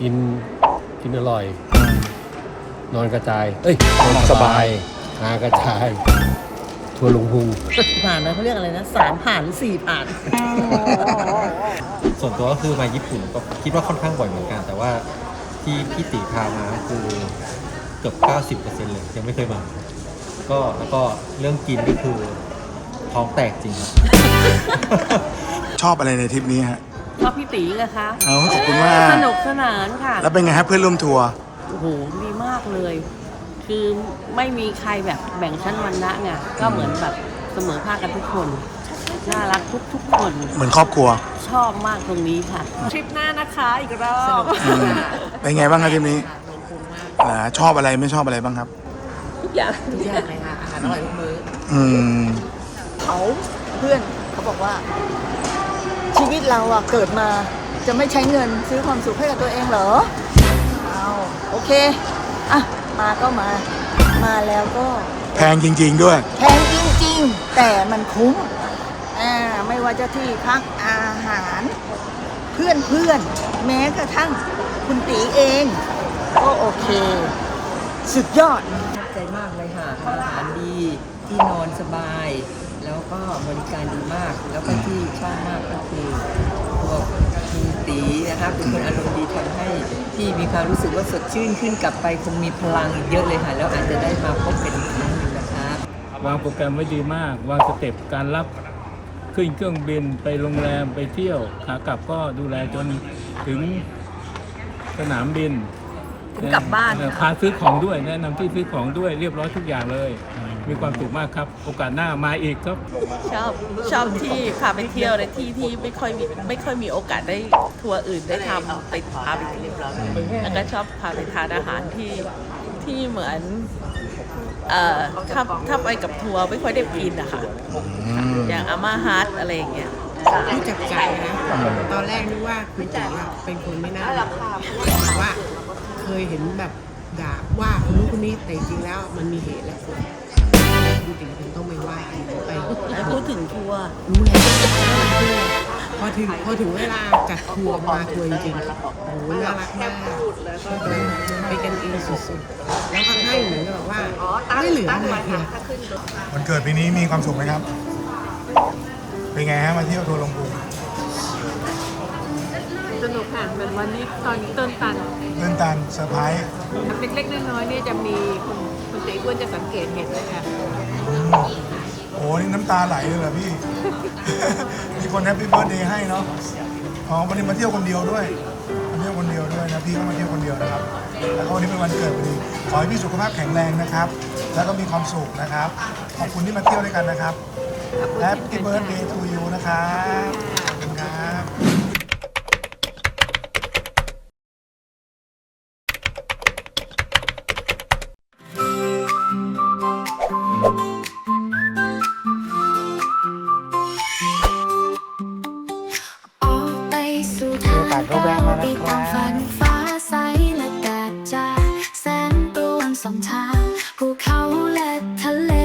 กินกินอร่อย นอนกระจาย เอ้ยนอนสสบาบายยหากระจาย ทัวร์ลงพุง ผ่านนะเขาเรียกอะไรนะสามผ่านหรือสี่ผ่าน ส่วนตัวก็คือมาญี่ปุ่นก็คิดว่าค่อนข้างบ่อยเหมือนกัน แต่ว่าที่พี่ตีพามาก็คือเกือบ 90%เลยยังไม่เคยมา ก็แล้วก็เรื่องกินก็คือท้องแตกจริงครับ ชอบอะไรในทริปนี้ฮะ ชอบพี่ตีเลยคะเอาขอบคุณมาก สนุกสนานค่ะ แล้วเป็นไงฮะเพื่อนร่วมทัวร์ โอ้โหดีมากเลย คือไม่มีใครแบบแบ่งชั้นวรรณะไงก็เหมือนแบบเสมอภาคกันทุกคน น่ารักทุกทุกๆคน เหมือนครอบครัวชอบมากตรงนี้ค่ะ ทริปหน้านะคะอีกรอบ อืมเป็นไงบ้างครับทริปนี้อ่าชอบอะไรไม่ชอบอะไรบ้างครับ ทุกอย่างทุกอย่างเลยค่ะอาหารอร่อยทุกมื้ออืม เขาเพื่อนเขาบอกว่าชีวิต เราอะเกิดมาจะไม่ใช้เงินซื้อความสุขให้กับตัวเองเหรอเอาโอเคอะมาก็มา มาแล้วก็แพงจริง ๆ ด้วย แพงจริงๆ แต่มันคุ้มอ่าไม่ว่าจะที่พักอาหาร เพื่อนเพื่อนๆแม้กระทั่งคุณตีเอง ก็โอเค สุดยอดชอบใจมากเลยค่ะอาหารดี ที่นอนสบาย แล้วก็บริการดีมาก แล้วก็ที่ชอบมากก็คือพวกคุณตีนะคะเป็นคนอารมณ์ดีทำให้ที่มีความรู้สึกว่าสดชื่นขึ้นกลับไปคงมีพลังอีกเยอะเลยค่ะ แล้วอาจจะได้มาพบกันอีกครั้งหนึ่งนะคะวางโปรแกรมไว้ดีมาก วางสเต็ปการรับขึ้นเครื่องบินไปโรงแรมไปเที่ยวขากลับก็ดูแลจนถึงสนามบินกลับบ้านเออพาซื้อของด้วยแนะนำที่ซื้อของด้วยเรียบร้อยทุกอย่างเลย มีความสุขมากครับ โอกาสหน้ามาอีกครับชอบชอบที่พาไปเที่ยวในที่ที่ไม่ค่อยมีไม่ค่อยมีโอกาสได้ทัวร์อื่นได้ทำไปพาไปเที่ยวแล้วก็ชอบพาไปทานอาหารที่ที่เหมือนเอ่อถ้าถ้าไปกับทัวร์ไม่ค่อยได้กินอะค่ะอย่างอาม่าฮัทอะไรอย่างเงี้ยรู้จักใจนะ ตอนแรกนึกว่าคุณตีอะเป็นคนไม่น่ารักแต่ว่าเคยเห็นแบบด่าว่าคนนู้นคนนี้แต่จริงๆแล้วมันมีเหตุและผล คุณตีถึงต้องไม่ว่าถึงไปแล้วพูดถึงทัวร์รู้แล้วพอถึงพอถึงเวลาจัดทัวร์มาทัวร์จริงๆโอ้โหน่ารักมากไปกันเองสุดๆแล้วก็ให้เหมือนกับว่าไม่เหลืออะไรเลยวันเกิดปีนี้มีความสุขไหมครับ เป็นไงฮะมาเที่ยวทัวร์ลงพุง สนุกค่ะเหมือนวันนี้ตอนต้นตันเลื่อนตันเซอร์ไพรส์เล็กๆน้อยๆนี่จะมีคุณคุณตีอ้วนจะสังเกตเห็นเลยค่ะโอ้นี่น้ำตาไหลเลยเหรอพี่ มีคนแฮปปี้เบิร์ดเดย์ให้เนาะอ๋อวันนี้มาเที่ยวคนเดียวด้วยมาเที่ยวคนเดียวด้วยนะพี่ก็มาเที่ยวคนเดียวนะครับ แล้วก็วันนี้เป็นวันเกิดพอดีขอให้พี่สุขภาพแข็งแรงนะครับ แล้วก็มีความสุขนะครับ ขอบคุณที่มาเที่ยวด้วยกันนะครับ Happy Birthday to you นะครับขอบคุณ ภูเขาและทะเล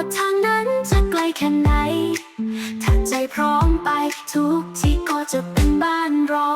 ว่าทางนั้นจะไกลแค่ไหน ถ้าใจพร้อมไปทุกที่ก็จะเป็นบ้านเรา